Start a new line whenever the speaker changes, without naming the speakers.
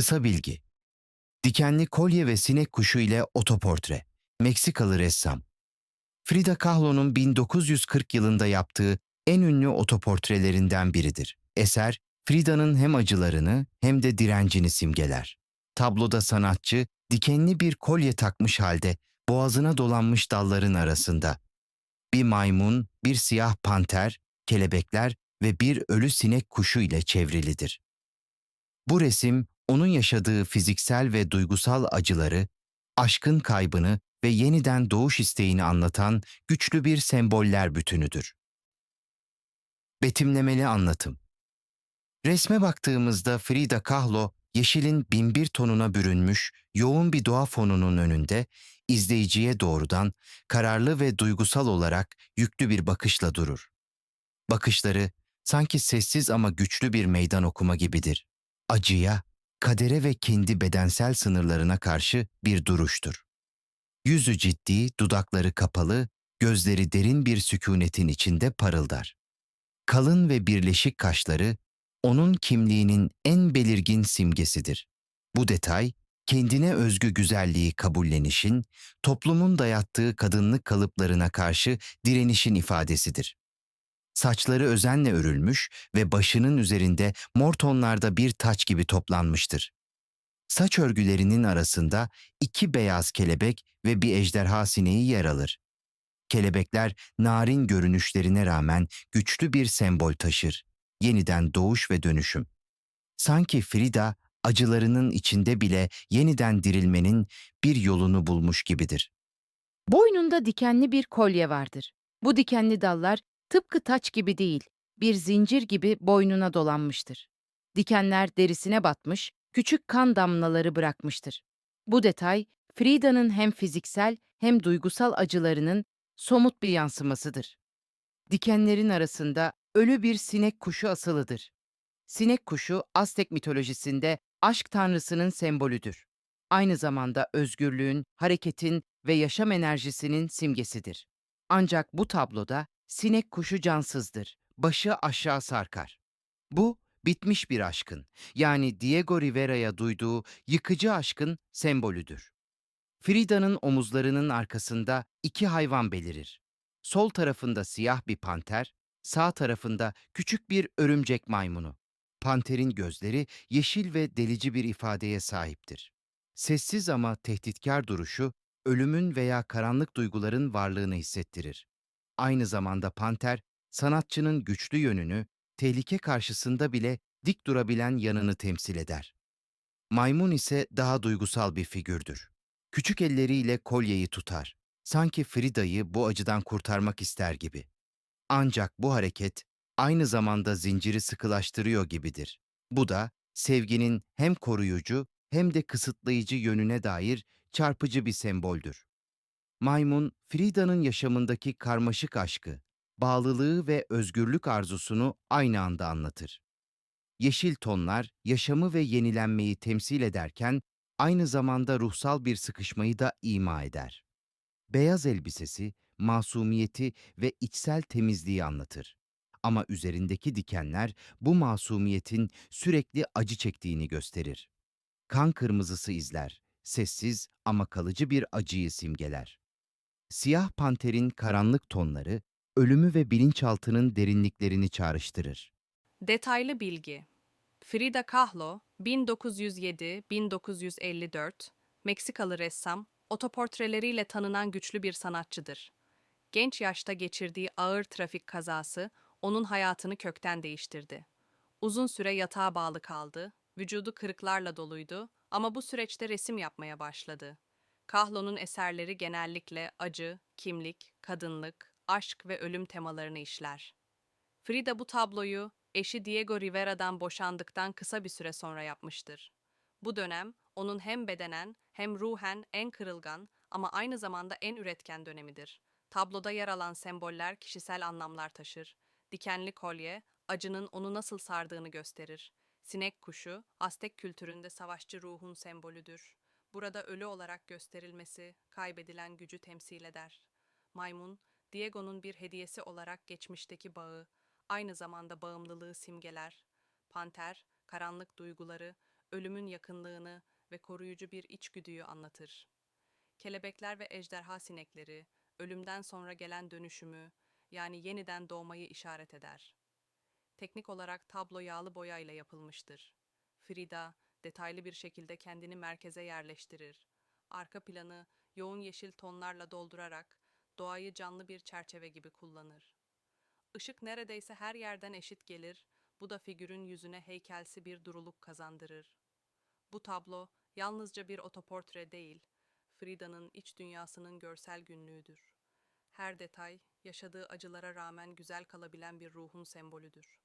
Kısa bilgi. Dikenli kolye ve sinek kuşu ile otoportre. Meksikalı ressam. Frida Kahlo'nun 1940 yılında yaptığı en ünlü otoportrelerinden biridir. Eser, Frida'nın hem acılarını hem de direncini simgeler. Tabloda sanatçı, dikenli bir kolye takmış halde boğazına dolanmış dalların arasında. Bir maymun, bir siyah panter, kelebekler ve bir ölü sinek kuşu ile çevrilidir. Bu resim onun yaşadığı fiziksel ve duygusal acıları, aşkın kaybını ve yeniden doğuş isteğini anlatan güçlü bir semboller bütünüdür. Betimlemeli anlatım Resme baktığımızda Frida Kahlo, yeşilin binbir tonuna bürünmüş yoğun bir doğa fonunun önünde, izleyiciye doğrudan, kararlı ve duygusal olarak yüklü bir bakışla durur. Bakışları sanki sessiz ama güçlü bir meydan okuma gibidir. Acıya, kadere ve kendi bedensel sınırlarına karşı bir duruştur. Yüzü ciddi, dudakları kapalı, gözleri derin bir sükunetin içinde parıldar. Kalın ve birleşik kaşları onun kimliğinin en belirgin simgesidir. Bu detay, kendine özgü güzelliği kabullenişin, toplumun dayattığı kadınlık kalıplarına karşı direnişin ifadesidir. Saçları özenle örülmüş ve başının üzerinde mor tonlarda bir taç gibi toplanmıştır. Saç örgülerinin arasında iki beyaz kelebek ve bir ejderha sineği yer alır. Kelebekler narin görünüşlerine rağmen güçlü bir sembol taşır. Yeniden doğuş ve dönüşüm. Sanki Frida acılarının içinde bile yeniden dirilmenin bir yolunu bulmuş gibidir.
Boynunda dikenli bir kolye vardır. Bu dikenli dallar tıpkı taç gibi değil, bir zincir gibi boynuna dolanmıştır. Dikenler derisine batmış, küçük kan damlaları bırakmıştır. Bu detay, Frida'nın hem fiziksel hem duygusal acılarının somut bir yansımasıdır. Dikenlerin arasında ölü bir sinek kuşu asılıdır. Sinek kuşu Aztek mitolojisinde aşk tanrısının sembolüdür. Aynı zamanda özgürlüğün, hareketin ve yaşam enerjisinin simgesidir. Ancak bu tabloda sinek kuşu cansızdır, başı aşağı sarkar. Bu, bitmiş bir aşkın, yani Diego Rivera'ya duyduğu yıkıcı aşkın sembolüdür. Frida'nın omuzlarının arkasında iki hayvan belirir. Sol tarafında siyah bir panter, sağ tarafında küçük bir örümcek maymunu. Panterin gözleri yeşil ve delici bir ifadeye sahiptir. Sessiz ama tehditkar duruşu, ölümün veya karanlık duyguların varlığını hissettirir. Aynı zamanda panter, sanatçının güçlü yönünü, tehlike karşısında bile dik durabilen yanını temsil eder. Maymun ise daha duygusal bir figürdür. Küçük elleriyle kolyeyi tutar. Sanki Frida'yı bu acıdan kurtarmak ister gibi. Ancak bu hareket aynı zamanda zinciri sıkılaştırıyor gibidir. Bu da sevginin hem koruyucu hem de kısıtlayıcı yönüne dair çarpıcı bir semboldür. Maymun, Frida'nın yaşamındaki karmaşık aşkı, bağlılığı ve özgürlük arzusunu aynı anda anlatır. Yeşil tonlar yaşamı ve yenilenmeyi temsil ederken aynı zamanda ruhsal bir sıkışmayı da ima eder. Beyaz elbisesi, masumiyeti ve içsel temizliği anlatır. Ama üzerindeki dikenler bu masumiyetin sürekli acı çektiğini gösterir. Kan kırmızısı izler, sessiz ama kalıcı bir acıyı simgeler. Siyah panterin karanlık tonları, ölümü ve bilinçaltının derinliklerini çağrıştırır.
Detaylı bilgi Frida Kahlo, 1907-1954, Meksikalı ressam, otoportreleriyle tanınan güçlü bir sanatçıdır. Genç yaşta geçirdiği ağır trafik kazası onun hayatını kökten değiştirdi. Uzun süre yatağa bağlı kaldı, vücudu kırıklarla doluydu ama bu süreçte resim yapmaya başladı. Kahlo'nun eserleri genellikle acı, kimlik, kadınlık, aşk ve ölüm temalarını işler. Frida bu tabloyu eşi Diego Rivera'dan boşandıktan kısa bir süre sonra yapmıştır. Bu dönem onun hem bedenen hem ruhen en kırılgan ama aynı zamanda en üretken dönemidir. Tabloda yer alan semboller kişisel anlamlar taşır. Dikenli kolye, acının onu nasıl sardığını gösterir. Sinek kuşu, Aztek kültüründe savaşçı ruhun sembolüdür. Burada ölü olarak gösterilmesi, kaybedilen gücü temsil eder. Maymun, Diego'nun bir hediyesi olarak geçmişteki bağı, aynı zamanda bağımlılığı simgeler. Panter, karanlık duyguları, ölümün yakınlığını ve koruyucu bir içgüdüyü anlatır. Kelebekler ve ejderha sinekleri, ölümden sonra gelen dönüşümü, yani yeniden doğmayı işaret eder. Teknik olarak tablo yağlı boya ile yapılmıştır. Frida, detaylı bir şekilde kendini merkeze yerleştirir. Arka planı yoğun yeşil tonlarla doldurarak doğayı canlı bir çerçeve gibi kullanır. Işık neredeyse her yerden eşit gelir, bu da figürün yüzüne heykelsi bir duruluk kazandırır. Bu tablo yalnızca bir otoportre değil, Frida'nın iç dünyasının görsel günlüğüdür. Her detay, yaşadığı acılara rağmen güzel kalabilen bir ruhun sembolüdür.